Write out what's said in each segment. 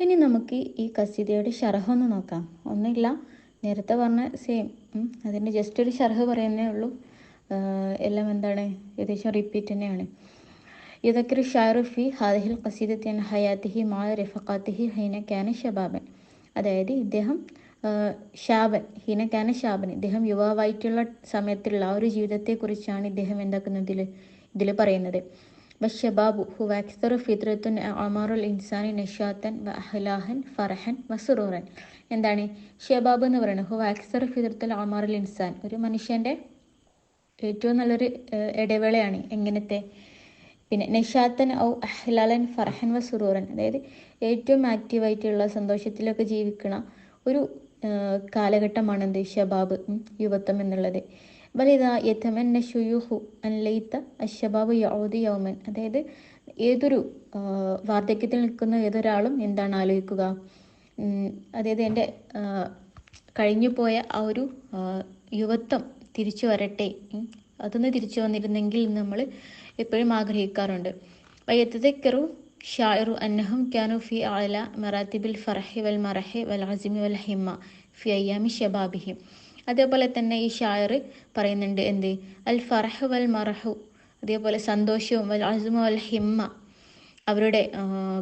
ഇനി നമുക്ക് ഈ കസീതയുടെ ഷർഹൊന്ന് നോക്കാം. ഒന്നുമില്ല. നേരത്തെ പറഞ്ഞ സെയിം അതിന്റെ ജസ്റ്റ് ഒരു ഷർഹ് പറയുന്നേ ഉള്ളൂ. എല്ലാം എന്താണ്? ഏകദേശം റിപ്പീറ്റ് തന്നെയാണ്. യുദക്കർ ഷാറുഫി ഹാദഹിൽ കസീദത്തിൻ ഹയാത്തിഹി മാ റിഫക്കാത്തിഹി ഹൈന ക്യാന ഷബാബൻ. അതായത് ഇദ്ദേഹം ഷാബൻ ഹീന ക്യാന ഷാബൻ. ഇദ്ദേഹം യുവാവായിട്ടുള്ള സമയത്തുള്ള ആ ഒരു ജീവിതത്തെക്കുറിച്ചാണ് ഇദ്ദേഹം എന്താക്കുന്നതിൽ ഇതിൽ പറയുന്നത്. ഹു അക്സർ ഫിത്രത്തുൻ അമാറുൽ ഇൻസാനി നഷാത്തൻ വ അഹ്ലാഹൻ ഫറഹൻ വസുറൂറൻ എന്താണ്? ഷബാബ് എന്ന് പറയുന്നത് ഹു അക്സർ ഫിത്രത്തുൽ അമാറുൽ ഇൻസാൻ. ഒരു മനുഷ്യന്റെ ഏറ്റവും നല്ലൊരു ഇടവേളയാണ് എങ്ങനത്തെ? പിന്നെ നഷാത്തൻ ഔ അഹ്ലാലൻ ഫർഹൻ വ സുറൂറൻ. അതായത് ഏറ്റവും ആക്റ്റീവായിട്ടുള്ള സന്തോഷത്തിലൊക്കെ ജീവിക്കണ ഒരു കാലഘട്ടമാണ് എന്ത്? ഷബാബ് യുവത്വം എന്നുള്ളത്. അതായത് ഏതൊരു വാർദ്ധക്യത്തിൽ നിൽക്കുന്ന ഏതൊരാളും എന്താണ് ആലോചിക്കുക? അതായത് എന്റെ കഴിഞ്ഞു പോയ ആ ഒരു യുവത്വം തിരിച്ചു വരട്ടെ. അതൊന്ന് തിരിച്ചു വന്നിരുന്നെങ്കിൽ നമ്മൾ എപ്പോഴും ആഗ്രഹിക്കാറുണ്ട്. വയ്യത്തതെക്കറു ഷായറു അന്നഹം ക്യാനു ഫി ആല മറാത്തിബിൽ ഫറഹി വൽ മറഹി വൽ അസിമി വൽ ഹിമ്മ ഫി അയ്യാമി ഷബാബിഹി അതേപോലെ തന്നെ ഈ ഷായർ പറയുന്നുണ്ട് എന്ത്? അൽ ഫറഹ് വൽ മറഹു അതേപോലെ സന്തോഷവും വൽ അസുമ വൽ ഹിമ്മ. അവരുടെ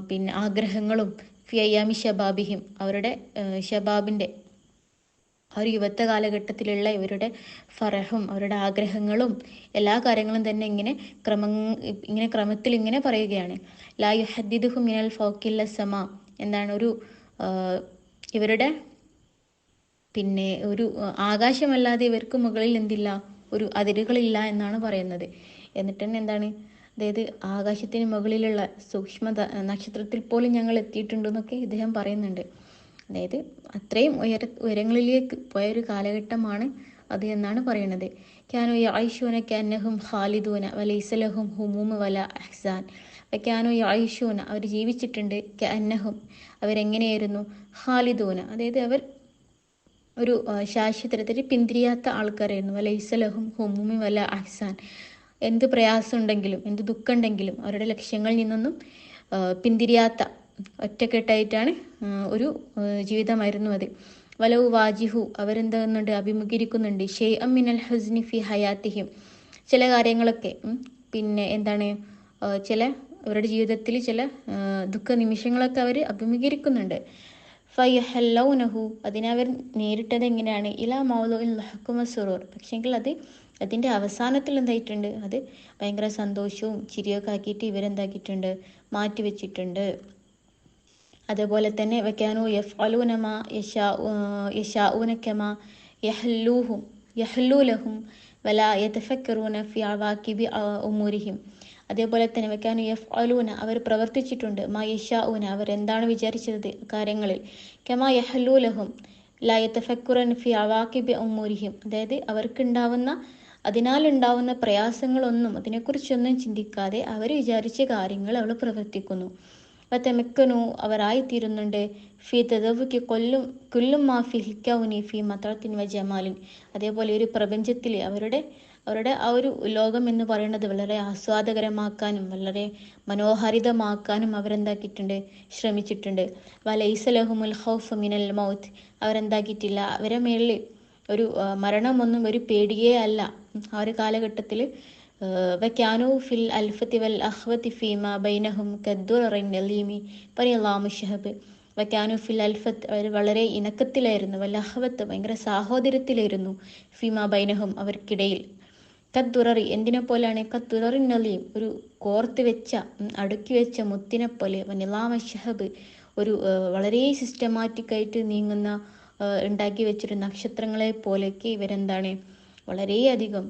പിന്നെ ആഗ്രഹങ്ങളും ഫി അയ്യാമി ഷബാബിഹിം അവരുടെ ഷബാബിന്റെ ആ ഒരു യുവത്വ കാലഘട്ടത്തിലുള്ള ഇവരുടെ ഫറഹും അവരുടെ ആഗ്രഹങ്ങളും എല്ലാ കാര്യങ്ങളും തന്നെ ഇങ്ങനെ ക്രമ ഇങ്ങനെ ക്രമത്തിൽ ഇങ്ങനെ പറയുകയാണ്. ലാ യുഹദ്ദിദുഹു മിനൽ ഫോക്കില്ല സമ. എന്താണ് ഒരു ഇവരുടെ പിന്നെ ഒരു ആകാശമല്ലാതെ ഇവർക്ക് മുകളിൽ എന്തില്ല? ഒരു അതിരുകളില്ല എന്നാണ് പറയുന്നത്. എന്നിട്ട് തന്നെ എന്താണ്? അതായത് ആകാശത്തിന് മുകളിലുള്ള സൂക്ഷ്മ നക്ഷത്രത്തിൽ പോലും ഞങ്ങൾ എത്തിയിട്ടുണ്ടെന്നൊക്കെ ഇദ്ദേഹം പറയുന്നുണ്ട്. അതായത് അത്രയും ഉയര ഉയരങ്ങളിലേക്ക് പോയ ഒരു കാലഘട്ടമാണ് അത് എന്നാണ് പറയുന്നത്. ക്യാനോ യായിഷൂന ക്യാനഹും ഖാലിദൂന വലൈസലഹും ഹുമൂമ് വല അഹ്സാൻ. ക്യാനോ യായിഷൂന അവർ ജീവിച്ചിട്ടുണ്ട് ക്യാനഹും അവരെങ്ങനെയായിരുന്നു? ഖാലിദൂന അതായത് അവർ ഒരു ആ, ശാശ്വതത്തിൽ പിന്തിരിയാത്ത ആൾക്കാരായിരുന്നു. ഇസലഹും ഹുമുമി വല്ല അഹ്സാൻ. എന്ത് പ്രയാസം ഉണ്ടെങ്കിലും എന്ത് ദുഃഖം ഉണ്ടെങ്കിലും അവരുടെ ലക്ഷ്യങ്ങളിൽ നിന്നൊന്നും പിന്തിരിയാത്ത ഒറ്റക്കെട്ടായിട്ടാണ് ഒരു ജീവിതമായിരുന്നു അത്. വലവ് വാജിഹു അവരെന്താകുന്നുണ്ട്? അഭിമുഖീകരിക്കുന്നുണ്ട്. ഷെയ് അമ്മിനൽ ഹസ്നി ഫി ഹയാത്തിഹിം. ചില കാര്യങ്ങളൊക്കെ പിന്നെ എന്താണ് ചില അവരുടെ ജീവിതത്തിൽ ചില ദുഃഖ നിമിഷങ്ങളൊക്കെ അവർ അഭിമുഖീകരിക്കുന്നുണ്ട്. ഫയഹല്ലൗനഹു. അവർ നേരിട്ടത് എങ്ങനെയാണ്? ഇലാ മൗലുൽ ഹക്കുമ സുറൂർ. പക്ഷെങ്കിൽ അത് അതിന്റെ അവസാനത്തിൽ എന്തായിട്ടുണ്ട്? അത് ഭയങ്കര സന്തോഷവും ചിരിയൊക്കെ ആക്കിയിട്ട് ഇവരെന്താക്കിയിട്ടുണ്ട് മാറ്റി വെച്ചിട്ടുണ്ട് അതേപോലെ തന്നെ വെക്കാനു യഫ് അലൂനമ യഷാ യഷാ ഊനക്കമ യഹ്ലൂലഹും. വല യതഫക്കറൂന ഫി അവാക്കിബി അതേപോലെ തന്നെ വെക്കാനു എഫ് അലൂന അവർ പ്രവർത്തിച്ചിട്ടുണ്ട്. മാ യഷാഊന അവർ എന്താണ് വിചാരിച്ചത് കാര്യങ്ങളിൽ? കമാ യഹ്ലൂലഹും ലാ യതഫക്കുറൻ ഫി അവാക്കിബി ഉമൂരിഹിം അതായത് അവർക്കുണ്ടാവുന്ന അതിനാൽ ഉണ്ടാവുന്ന പ്രയാസങ്ങളൊന്നും അതിനെക്കുറിച്ചൊന്നും ചിന്തിക്കാതെ അവർ വിചാരിച്ച കാര്യങ്ങൾ അവൾ പ്രവർത്തിക്കുന്നു. വത്തമെക്കനു അവരായിത്തീരുന്നുണ്ട്. ഫി തെതവുക്ക് കൊല്ലും കുല്ലും മാ ഫി ഹിക്കൗനി ഫി മത്രത്തിൻ വ ജമാലിൻ. അതേപോലെ ഒരു പ്രപഞ്ചത്തിൽ അവരുടെ അവരുടെ ആ ഒരു ലോകം എന്ന് പറയുന്നത് വളരെ ആസ്വാദകരമാക്കാനും വളരെ മനോഹരിതമാക്കാനും അവരെന്താക്കിയിട്ടുണ്ട്? ശ്രമിച്ചിട്ടുണ്ട്. വലൈസലഹുമുൽ ഹൗഫ് മിനൽ മൗത്ത്. അവരെന്താക്കിയിട്ടില്ല? അവരെ മേളിൽ ഒരു മരണമൊന്നും ഒരു പേടിയേ അല്ല. ആ ഒരു കാലഘട്ടത്തിൽ വക്കാനു ഫിൽ വൽ ബൈനഹും ഷഹബ്. ഫിൽ അൽഫത്ത് അവർ വളരെ ഇണക്കത്തിലായിരുന്നു. വൽ അഹ്വത്ത് ഭയങ്കര സാഹോദര്യത്തിലായിരുന്നു ഫീമ ബൈനഹും അവർക്കിടയിൽ. കത്തുററി എന്തിനെ പോലെയാണ് കത്തുററി നലീം ഒരു കോർത്ത് വെച്ച അടുക്കി വെച്ച മുത്തിനെ പോലെ വനിലാമ ഷഹബ് ഒരു വളരെ സിസ്റ്റമാറ്റിക് ആയിട്ട് നീങ്ങുന്ന ഉണ്ടാക്കി വെച്ചൊരു നക്ഷത്രങ്ങളെ പോലെയൊക്കെ ഇവരെന്താണ്? വളരെയധികം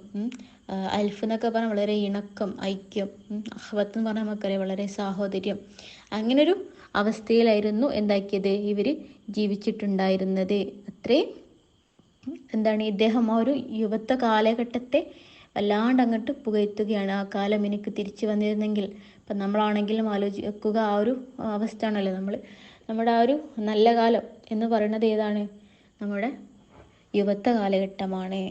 അൽഫ് എന്നൊക്കെ പറഞ്ഞാൽ വളരെ ഇണക്കം ഐക്യം അഹ്വത്ത് എന്ന് പറഞ്ഞാൽ നമുക്കറിയാം വളരെ സാഹോദര്യം. അങ്ങനൊരു അവസ്ഥയിലായിരുന്നു എന്താക്കിയത് ഇവർ ജീവിച്ചിട്ടുണ്ടായിരുന്നത്. അത്രേ എന്താണ് ഇദ്ദേഹം ആ ഒരു യുവത്വ കാലഘട്ടത്തെ വല്ലാണ്ട് അങ്ങോട്ട് പുകഴ്ത്തുകയാണ്. ആ കാലം എനിക്ക് തിരിച്ചു വന്നിരുന്നെങ്കിൽ ഇപ്പം നമ്മളാണെങ്കിലും ആലോചിക്കുക ആ ഒരു അവസ്ഥയാണല്ലോ നമ്മൾ നമ്മുടെ ആ ഒരു നല്ല കാലം എന്ന് പറയുന്നത് ഏതാണ്? നമ്മുടെ യുവത്വ കാലഘട്ടമാണ്.